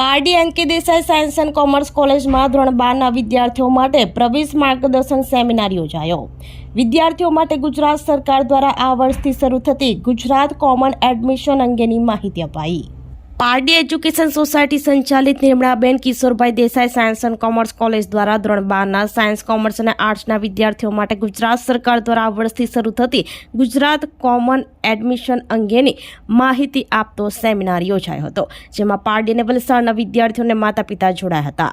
પારડી કે Desai science and commerce કોલેજમાં ધોરણ બારના વિદ્યાર્થીઓ માટે પ્રવેશ માર્ગદર્શન સેમિનાર યોજાયો. વિદ્યાર્થીઓ માટે ગુજરાત સરકાર દ્વારા આ વર્ષથી શરૂ થતી ગુજરાત કોમન એડમિશન અંગેની માહિતી અપાઈ. પારડી એજ્યુકેશન સોસાયટી સંચાલિત Nirmalaben Kishorbhai Desai science and commerce college દ્વારા ધોરણ બારના સાયન્સ, કોમર્સ અને આર્ટ્સના વિદ્યાર્થીઓ માટે ગુજરાત સરકાર દ્વારા આ વર્ષથી શરૂ થતી ગુજરાત કોમન એડમિશન અંગેની માહિતી આપતો સેમિનાર યોજાયો હતો, જેમાં પારડી અને વલસાડના વિદ્યાર્થીઓને માતા પિતા જોડાયા હતા.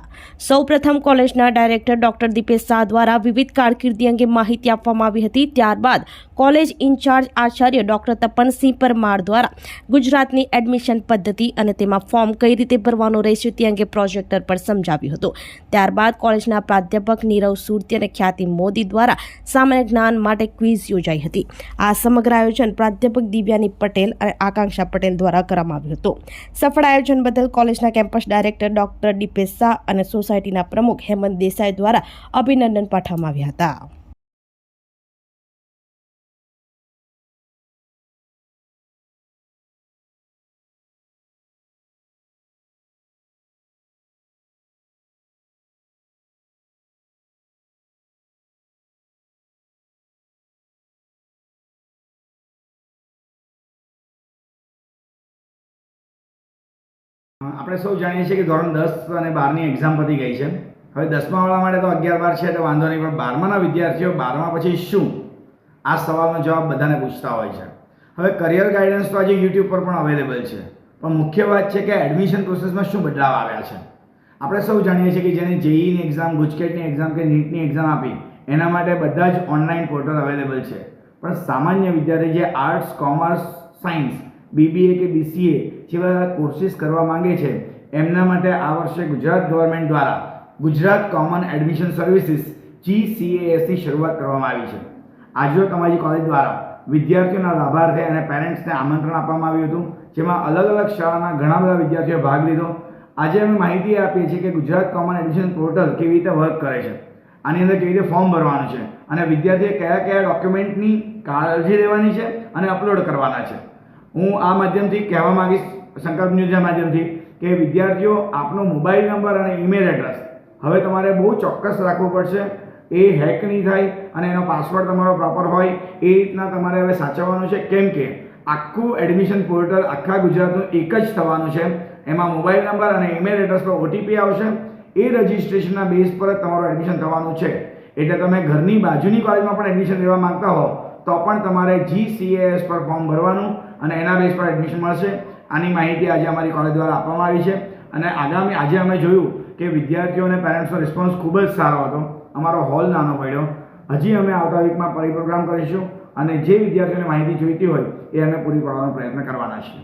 સૌપ્રથમ કોલેજના ડાયરેક્ટર ડોક્ટર દીપેશ શાહ દ્વારા વિવિધ કારકિર્દી અંગે માહિતી આપવામાં આવી હતી, ત્યારબાદ કોલેજ ઇન્ચાર્જ આચાર્ય ડોક્ટર તપનસિંહ પરમાર દ્વારા ગુજરાતની એડમિશન પદ્ધતિ અને તેમાં ફોર્મ કઈ રીતે ભરવાનું રહેશે તે અંગે પ્રોજેક્ટર પર સમજાવ્યું હતું. ત્યારબાદ કોલેજના પ્રાધ્યાપક નીરવ સુરતી અને ખ્યાતિ મોદી દ્વારા સામાન્ય જ્ઞાન માટે ક્વિઝ યોજાઈ હતી. આ સમગ્ર આયોજન પ્રાધ્યાપક દિવ્યાની પટેલ અને આકાંક્ષા પટેલ દ્વારા કરવામાં આવ્યું હતું. સફળ આયોજન બદલ કોલેજના campus director doctor Dipesh Shah અને સોસાયટીના પ્રમુખ હેમંત દેસાઈ દ્વારા અભિનંદન પાઠવવામાં આવ્યા હતા. આપણે સૌ જાણીએ છીએ કે ધોરણ દસ અને બારની એક્ઝામ પતી ગઈ છે. હવે દસમાવાળા માટે તો અગિયાર બાર છે, તો વાંધો નહીં, પણ બારમાના વિદ્યાર્થીઓ બારમા પછી શું? આ સવાલનો જવાબ બધાને પૂછતા હોય છે. હવે કરિયર ગાઈડન્સ તો આજે યુટ્યુબ પર પણ અવેલેબલ છે. પણ મુખ્ય વાત છે કે એડમિશન પ્રોસેસમાં શું બદલાવ આવ્યા છે? આપણે સૌ જાણીએ છીએ કે જેને જેઈની એક્ઝામ ગુજકેટની એક્ઝામ કે નીટની એક્ઝામ આપી, એના માટે બધા જ ઓનલાઈન પોર્ટલ અવેલેબલ છે. પણ સામાન્ય વિદ્યાર્થી જે આર્ટ્સ કોમર્સ સાયન્સ બીબીએ કે બીસીએ જેવા કોર્સિસ કરવા માંગે છે. એમના માટે આ વર્ષે ગુજરાત ગવર્મેન્ટ દ્વારા ગુજરાત કોમન એડમિશન સર્વિસીસ જીસીએએસની શરૂઆત કરવામાં આવી છે. આજરોજ અમારી કોલેજ દ્વારા વિદ્યાર્થીઓના લાભાર્થે અને પેરેન્ટ્સને આમંત્રણ આપવામાં આવ્યું હતું, જેમાં અલગ અલગ શાળાના ઘણા બધા વિદ્યાર્થીઓએ ભાગ લીધો. આજે અમે માહિતી આપીએ છીએ કે ગુજરાત કોમન એડમિશન પોર્ટલ કેવી રીતે વર્ક કરે છે. આની અંદર કેવી રીતે ફોર્મ ભરવાનું છે અને વિદ્યાર્થીએ કયા કયા ડોક્યુમેન્ટની કાળજી લેવાની છે અને અપલોડ કરવાના છે. હું આ માધ્યમથી કહેવા માંગીશ, સંકલ્પ ન્યૂઝના માધ્યમથી, કે વિદ્યાર્થીઓ, આપનો મોબાઈલ નંબર અને ઈમેલ એડ્રેસ હવે તમારે બહુ ચોક્કસ રાખવું પડશે. એ હેક નહીં થાય અને એનો પાસવર્ડ તમારો પ્રોપર હોય, એ રીતના તમારે હવે સાચવવાનું છે. કેમ કે આખું એડમિશન પોર્ટલ આખા ગુજરાતનું એક જ થવાનું છે. એમાં મોબાઈલ નંબર અને ઈમેલ એડ્રેસ પર ઓટીપી આવશે. એ રજિસ્ટ્રેશનના બેઝ પર જ તમારું એડમિશન થવાનું છે. એટલે તમે ઘરની બાજુની કોલેજમાં પણ એડમિશન લેવા માગતા હો તો પણ તમારે જીસીએએસ પર ફોર્મ ભરવાનું અને એના બેઝ પર એડમિશન મળશે. આની માહિતી આજે અમારી કોલેજ દ્વારા આપવામાં આવી છે. અને આગામી, આજે અમે જોયું કે વિદ્યાર્થીઓ અને પેરેન્ટ્સનો રિસ્પોન્સ ખૂબ જ સારો હતો. અમારો હોલ નાનો પડ્યો. હજી અમે આવતા વીકમાં પરિપ્રોગ્રામ કરીશું અને જે વિદ્યાર્થીઓને માહિતી જોઈતી હોય એ અમે પૂરી પાડવાનો પ્રયત્ન કરવાના છીએ.